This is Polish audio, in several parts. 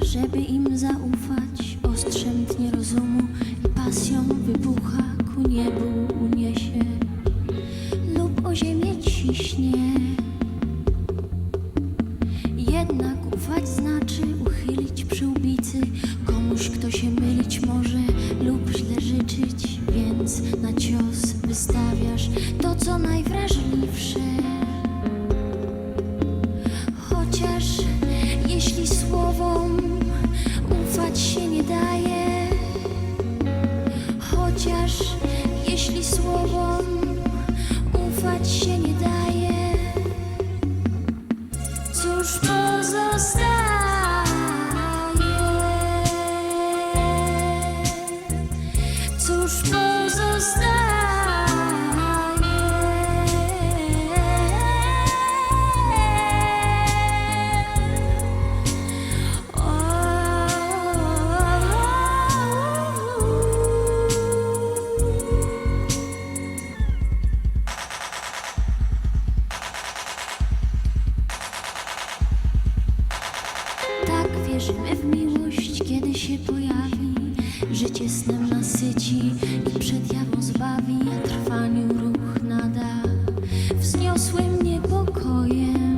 żeby im zaufać, ostrzem tnie rozumu i pasją wybucha ku niebu uniesie. Lub o ziemię ciśnie. Jednak ufać znaczy uchylić przyłbicy komuś, kto się mylić może gostoso ser. Wierzymy w miłość, kiedy się pojawi. Życie snem nasyci i przed jawą zbawi, a trwaniu ruch nada wzniosłym niepokojem.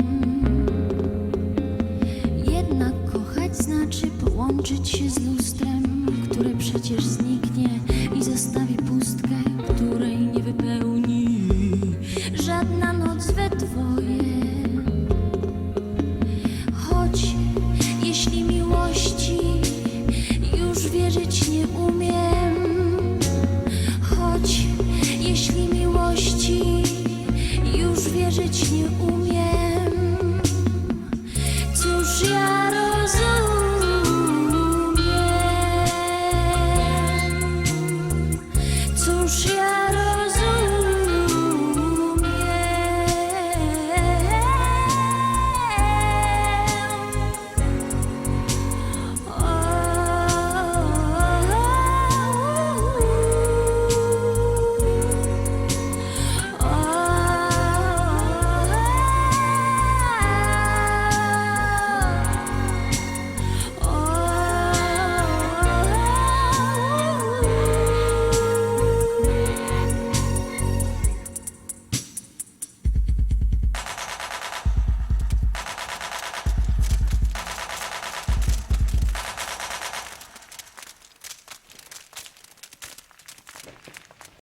Jednak kochać znaczy połączyć się z lustrem, które przecież zniknie wierzyć nie umiem, choć jeśli miłości już wierzyć nie umiem,